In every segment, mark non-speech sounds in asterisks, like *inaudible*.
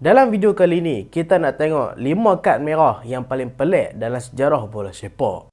Dalam video kali ini, kita nak tengok 5 kad merah yang paling pelik dalam sejarah bola sepak.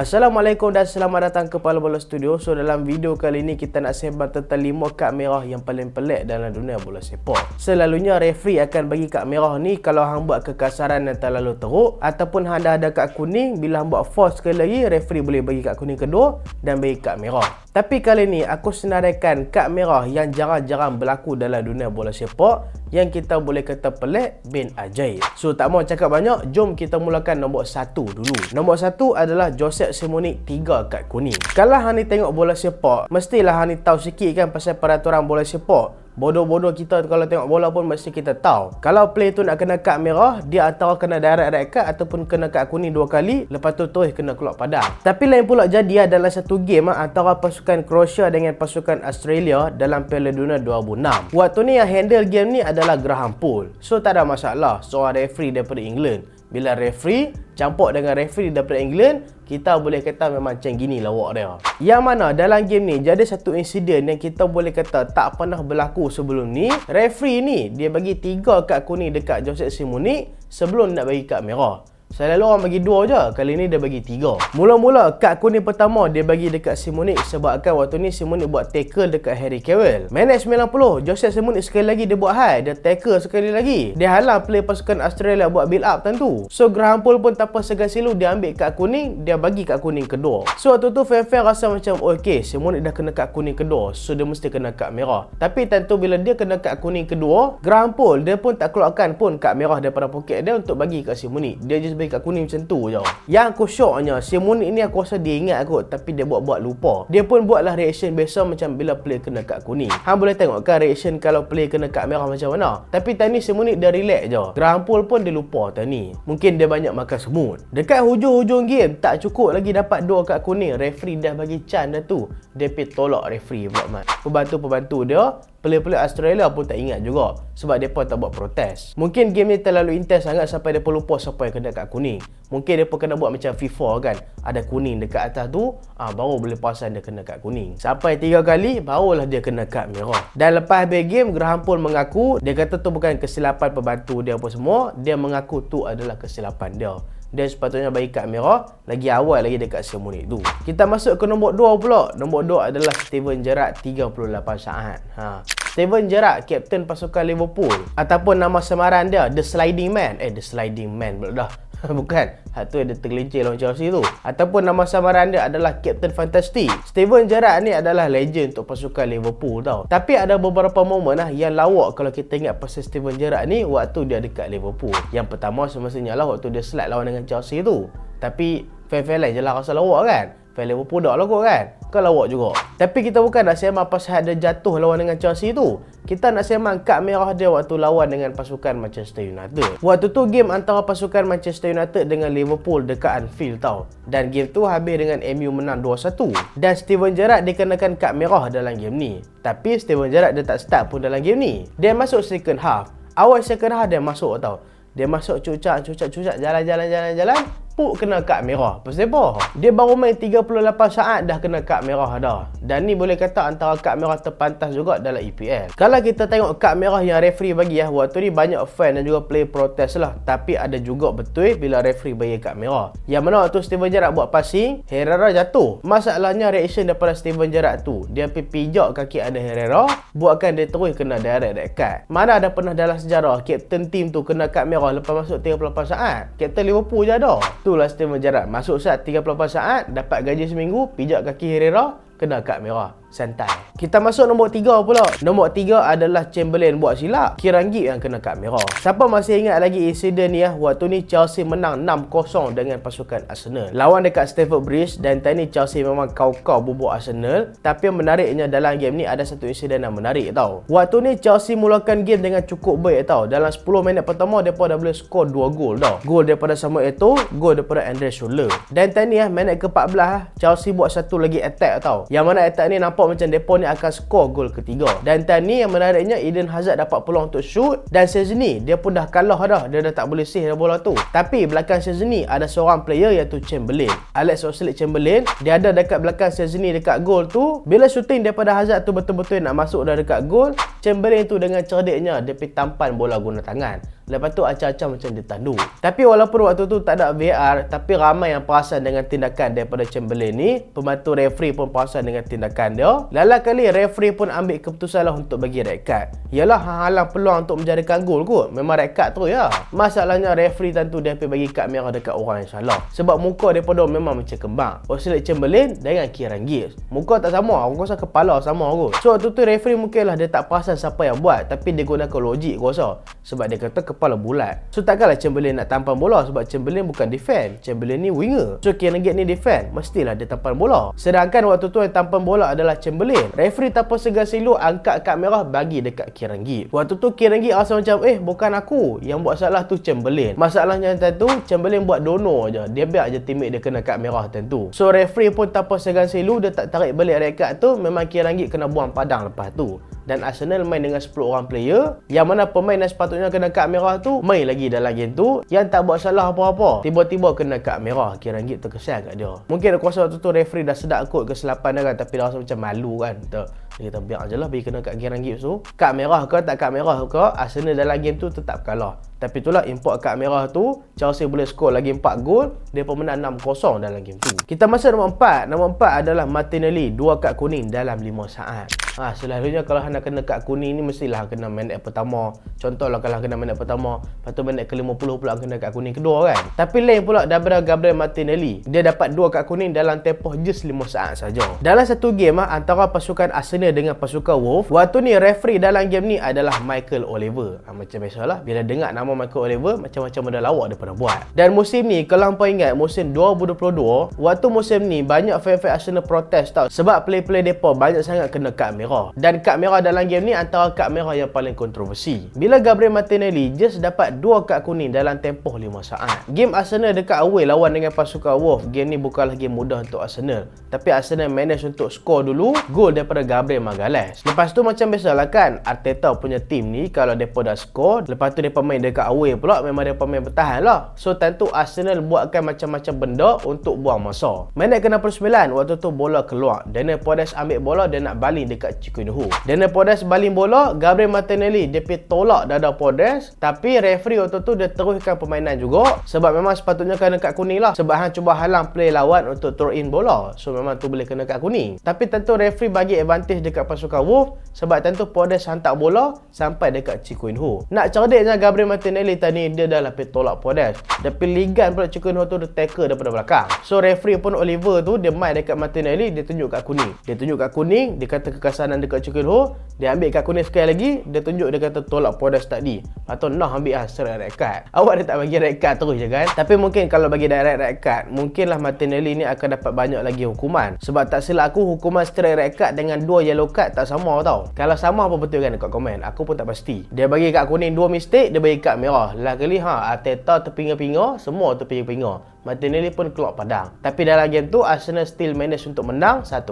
Assalamualaikum dan selamat datang ke Pala Bola Studio. So dalam video kali ini kita nak sembang tentang 5 kad merah yang paling pelik dalam dunia bola sepak. Selalunya referee akan bagi kad merah ni kalau hang buat kekasaran yang terlalu teruk ataupun hang dah ada kad kuning bila hang buat force sekali lagi referee boleh bagi kad kuning kedua dan bagi kad merah. Tapi kali ni aku senaraikan kad merah yang jarang-jarang berlaku dalam dunia bola sepak yang kita boleh kata pelik bin ajaib. So tak mau cakap banyak, jom kita mulakan nombor satu dulu. Nombor satu adalah Joseph Simonik 3 kad kuning. Kalau hang ni tengok bola sepak, mestilah hang ni tahu sikit kan pasal peraturan bola sepak. Bodoh-bodoh kita kalau tengok bola pun mesti kita tahu. Kalau play tu nak kena kad merah, dia antara kena direct red card ataupun kena kad kuning dua kali, lepas tu terus kena keluar padang. Tapi lain pula jadi adalah satu game ah, antara pasukan Croatia dengan pasukan Australia dalam Piala Dunia 2006. Waktu ni yang handle game ni adalah Graham Poole. So tak ada masalah seorang referee daripada England. Bila referee campur dengan referee daripada England, kita boleh kata memang macam gini lawak dia. Yang mana dalam game ni jadi satu insiden yang kita boleh kata tak pernah berlaku sebelum ni. Referee ni dia bagi tiga kad kuning dekat Joseph Simonik sebelum nak bagi kad merah. Selalu orang bagi dua je. Kali ni dia bagi tiga. Mula-mula kad kuning pertama dia bagi dekat Simonik sebabkan waktu ni Simonik buat tackle dekat Harry Kewell. Minit 90, Joseph Simonik sekali lagi dia buat high. Dia tackle sekali lagi. Dia halang play pasukan Australia buat build up tentu. So Graham Poole pun tanpa segan silu dia ambil kad kuning, dia bagi kad kuning kedua. So waktu tu fan-fan rasa macam okay, Simonik dah kena kad kuning kedua. So dia mesti kena kad merah. Tapi tentu bila dia kena kad kuning kedua, Graham Poole dia pun tak keluarkan pun kad merah daripada poket dia untuk bagi kat Simonik. Dia just bagi kat kuning macam tu je. Yang aku syoknya, si Munich ni aku rasa dia ingat kot tapi dia buat-buat lupa. Dia pun buatlah reaction biasa macam bila play kena kad kuning. Hang boleh tengok kan reaction kalau play kena kad merah macam mana. Tapi tadi si Munich dia relax je. Poole pun dia lupa tadi. Mungkin dia banyak makan semut. Dekat hujung-hujung game, tak cukup lagi dapat dua kad kuning. Referee dah bagi can dah tu. Dia pergi tolak referee pula mat. Pembantu-pembantu dia Player-player Australia pun tak ingat juga sebab pun tak buat protes. Mungkin game ni terlalu intense sangat sampai pun lupa siapa yang kena kat kuning. Mungkin pun kena buat macam FIFA kan. Ada kuning dekat atas tu, ah baru boleh perasan dia kena kat kuning. Sampai tiga kali, barulah dia kena kad merah. Dan lepas habis game, Graham pun mengaku, dia kata tu bukan kesilapan pembantu dia apa semua. Dia mengaku tu adalah kesilapan dia dia sepatutnya bagi kad merah lagi awal lagi dekat semunit tu. Kita masuk ke nombor 2 pula. Nombor 2 adalah Steven Gerrard 38 saat. Ha. Steven Gerrard, kapten pasukan Liverpool ataupun nama samaran dia The Sliding Man. Eh The Sliding Man pula dah. *laughs* Bukan. Hak tu ada tergelincir lawan Chelsea tu. Ataupun nama samaran dia adalah Captain Fantastic. Steven Gerrard ni adalah legend untuk pasukan Liverpool tau. Tapi ada beberapa momen lah yang lawak kalau kita ingat pasal Steven Gerrard ni waktu dia dekat Liverpool. Yang pertama semestinya lah waktu dia slide lawan dengan Chelsea tu. Tapi fair-fair lain je lah rasa lawak kan. Liverpool dah lah kot kan? Kan lawak juga. Tapi kita bukan nak sembang pasal dia jatuh lawan dengan Chelsea tu. Kita nak sembang kad merah dia waktu lawan dengan pasukan Manchester United. Waktu tu game antara pasukan Manchester United dengan Liverpool dekat Anfield tau. Dan game tu habis dengan MU menang 2-1 Dan Steven Gerrard dikenakan kad merah dalam game ni. Tapi Steven Gerrard dia tak start pun dalam game ni. Dia masuk second half. Awal second half dia masuk tau. Dia masuk cucak, cucak, cucak, jalan, jalan, jalan, jalan puk kena kad merah. Pasal apa? Dia baru main 38 saat dah kena kad merah dah. Dan ni boleh kata antara kad merah terpantas juga dalam EPL. Kalau kita tengok kad merah yang referee bagi ya, waktu ni banyak fan dan juga play protes lah. Tapi ada juga betul bila referee bagi kad merah. Yang mana waktu Steven Gerrard buat passing, Herrera jatuh. Masalahnya reaction daripada Steven Gerrard tu, dia pergi pijak kaki ada Herrera, buatkan dia terus kena direct red card. Mana ada pernah dalam sejarah kapten tim tu kena kad merah lepas masuk 38 saat? Kapten Liverpool je ada. Tu itulah Steven Gerrard. Masuk saat 38 saat, dapat gaji seminggu, pijak kaki Herrera, kena kad merah santai. Kita masuk nombor tiga pula. Nombor tiga adalah Chamberlain buat silap. Kiranggi yang kena kad merah. Siapa masih ingat lagi insiden ni ya? Waktu ni Chelsea menang 6-0 dengan pasukan Arsenal. Lawan dekat Stamford Bridge dan tadi Chelsea memang kau-kau bubuk Arsenal. Tapi yang menariknya dalam game ni ada satu insiden yang menarik tau. Waktu ni Chelsea mulakan game dengan cukup baik tau. Dalam 10 minit pertama mereka dah boleh skor 2 gol tau. Gol daripada Samuel Eto'o, gol daripada Andre Schuller. Dan tadi ya, minit ke-14 Chelsea buat satu lagi attack tau. Yang mana attack ni nampak nampak macam depa ni akan skor gol ketiga. Dan time ni yang menariknya Eden Hazard dapat peluang untuk shoot dan ni dia pun dah kalah dah. Dia dah tak boleh save dah bola tu. Tapi belakang ni ada seorang player iaitu Chamberlain. Alex Oxlade-Chamberlain, dia ada dekat belakang ni dekat gol tu. Bila shooting daripada Hazard tu betul-betul nak masuk dah dekat gol, Chamberlain tu dengan cerdiknya dia pergi tampan bola guna tangan. Lepas tu acah-acah macam dia tandu. Tapi walaupun waktu tu tak ada VR, tapi ramai yang perasan dengan tindakan daripada Chamberlain ni. Pembantu referee pun perasan dengan tindakan dia. Lala kali referee pun ambil keputusan lah untuk bagi red card. Yalah halang peluang untuk menjadikan gol kot. Memang red card tu ya. Masalahnya referee tentu dia pergi bagi kad merah dekat orang yang salah. Sebab muka daripada memang macam kembang. Oxlade Chamberlain dengan Kieran Gibbs. Muka tak sama. Aku rasa kepala sama kot. So waktu tu referee mungkin lah dia tak perasan siapa yang buat. Tapi dia gunakan logik aku rasa. Sebab dia kata kepala bulat. So takkanlah Chamberlain nak tampal bola sebab Chamberlain bukan defend. Chamberlain ni winger. So Kieran Gibbs ni defend. Mestilah dia tampal bola. Sedangkan waktu tu yang tampal bola adalah Chamberlain. Referee tanpa segan silu angkat kad merah bagi dekat Kieran Gibbs. Waktu tu Kieran Gibbs rasa macam eh bukan aku yang buat salah tu Chamberlain. Masalahnya tentu Chamberlain buat dono je. Dia biar je teammate dia kena kad merah tentu. So referee pun tanpa segan silu dia tak tarik balik card tu memang Kieran Gibbs kena buang padang lepas tu dan Arsenal main dengan 10 orang player yang mana pemain yang sepatutnya kena kad merah tu main lagi dalam game tu yang tak buat salah apa-apa. Tiba-tiba kena kad merah kira ranggit terkesan kat dia. Mungkin aku rasa waktu tu referee dah sedap kot kesilapan dia kan tapi dah rasa macam malu kan. Dia kata biar je lah bagi kena kat kira ranggit tu kad merah ke tak kad merah ke Arsenal dalam game tu tetap kalah tapi itulah import kad merah tu Chelsea boleh skor lagi 4 gol Dia pun menang 6-0 dalam game tu Kita masuk nombor 4 Nombor 4 adalah Martinelli 2 kad kuning dalam 5 saat Ha, selalunya kalau anda kena kad kuning ni mestilah kena minit pertama. Contohlah kalau kena minit pertama, lepas tu minit ke-50 pula kena kad kuning kedua kan. Tapi lain pula daripada Gabriel Martinelli. Dia dapat dua kad kuning dalam tempoh just 5 saat saja. Dalam satu game ha, antara pasukan Arsenal dengan pasukan Wolf, waktu ni referee dalam game ni adalah Michael Oliver. Ha, macam biasalah bila dengar nama Michael Oliver macam-macam benda lawak dia pernah buat. Dan musim ni kalau hangpa ingat musim 2022, waktu musim ni banyak fan-fan Arsenal protes tau sebab play-play depa banyak sangat kena kad merah. Dan kad merah dalam game ni antara kad merah yang paling kontroversi. Bila Gabriel Martinelli just dapat dua kad kuning dalam tempoh 5 saat. Game Arsenal dekat away lawan dengan pasukan Wolf. Game ni bukanlah game mudah untuk Arsenal. Tapi Arsenal manage untuk score dulu gol daripada Gabriel Magalhaes. Lepas tu macam biasalah kan Arteta punya team ni kalau depa dah score lepas tu depa main dekat away pula memang depa main bertahan lah. So tentu Arsenal buatkan macam-macam benda untuk buang masa. Minit ke 69 waktu tu bola keluar. Daniel Podest ambil bola dia nak baling dekat Chikunhu. Daniel Podes baling bola, Gabriel Martinelli dia pergi tolak dada Podes, tapi referee waktu tu dia teruskan permainan juga sebab memang sepatutnya kena kad kuning lah sebab hang cuba halang play lawan untuk throw in bola. So memang tu boleh kena kad kuning. Tapi tentu referee bagi advantage dekat pasukan Wolf sebab tentu Podes hantar bola sampai dekat Chikunhu. Nak cerdiknya Gabriel Martinelli tadi dia dah pergi tolak Podes. Pergi ligan pula Chikunhu tu dia tackle daripada belakang. So referee pun Oliver tu dia main dekat Martinelli dia tunjuk kad kuning. Dia tunjuk kad kuning, dia kata kekasan kanan dekat Ho dia ambil kad kuning sekali lagi dia tunjuk dia kata tolak podas tadi atau nak ambil ah straight red card. Awak dia tak bagi red card terus je kan? Tapi mungkin kalau bagi direct red card mungkinlah Martinelli ni akan dapat banyak lagi hukuman. Sebab tak silap aku hukuman straight red card dengan dua yellow card tak sama tau. Kalau sama apa betul kan dekat komen? Aku pun tak pasti. Dia bagi kad kuning dua mistake dia bagi kad merah. Lah kali ha Ateta terpinga-pinga semua terpinga-pinga Martinelli pun keluar padang. Tapi dalam game tu Arsenal still manage untuk menang 1-0.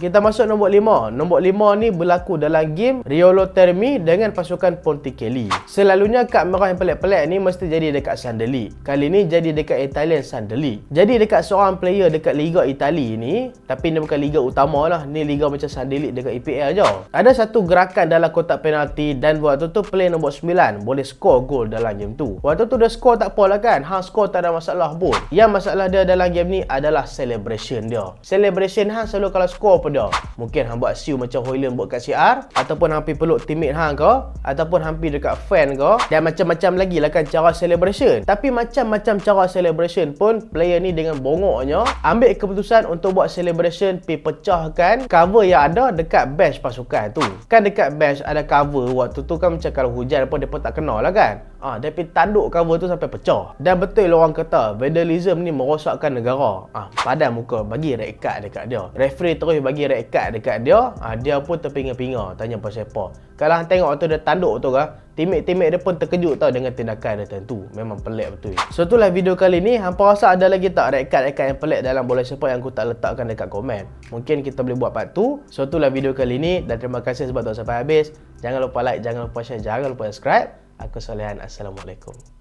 Kita masuk nombor 5. Nombor 5 ni berlaku dalam game Riolo Termi dengan pasukan Ponticelli. Selalunya kad merah yang pelik-pelik ni mesti jadi dekat Sandeli. Kali ni jadi dekat Italian Sandeli. Jadi dekat seorang player dekat Liga Itali ni, tapi ni bukan liga utama lah. Ni liga macam Sandeli dekat EPL je. Ada satu gerakan dalam kotak penalti dan waktu tu player nombor 9 boleh score gol dalam game tu. Waktu tu dia score tak apalah kan. Hang score tak ada masalah pun. Yang masalah dia dalam game ni adalah celebration dia. Celebration hang selalu kalau score apa dia? Mungkin hang buat siu macam Hoyland buat kat CR ataupun hampir peluk teammate hang ke ataupun hampir dekat fan ke dan macam-macam lagi lah kan cara celebration. Tapi macam-macam cara celebration pun player ni dengan bongoknya ambil keputusan untuk buat celebration pi pecahkan cover yang ada dekat bench pasukan tu. Kan dekat bench ada cover waktu tu kan macam kalau hujan apa depa tak kenal lah kan. Ah, dia pergi tanduk cover tu sampai pecah. Dan betul orang kata vandalism ni merosakkan negara. Ah, padan muka bagi red card dekat dia. Referee terus bagi red card dekat dia. Ah, dia pun terpinga-pinga tanya pasal apa. Kalau tengok waktu dia tanduk tu kan, Teammate-teammate dia pun terkejut tau dengan tindakan dia tentu. Memang pelik betul. So itulah video kali ni. Hampa rasa ada lagi tak rekat-rekat yang pelik dalam bola sepak yang aku tak letakkan dekat komen. Mungkin kita boleh buat part 2. So itulah video kali ni. Dan terima kasih sebab tonton sampai habis. Jangan lupa like, jangan lupa share, jangan lupa subscribe. Aku Solehan. Assalamualaikum.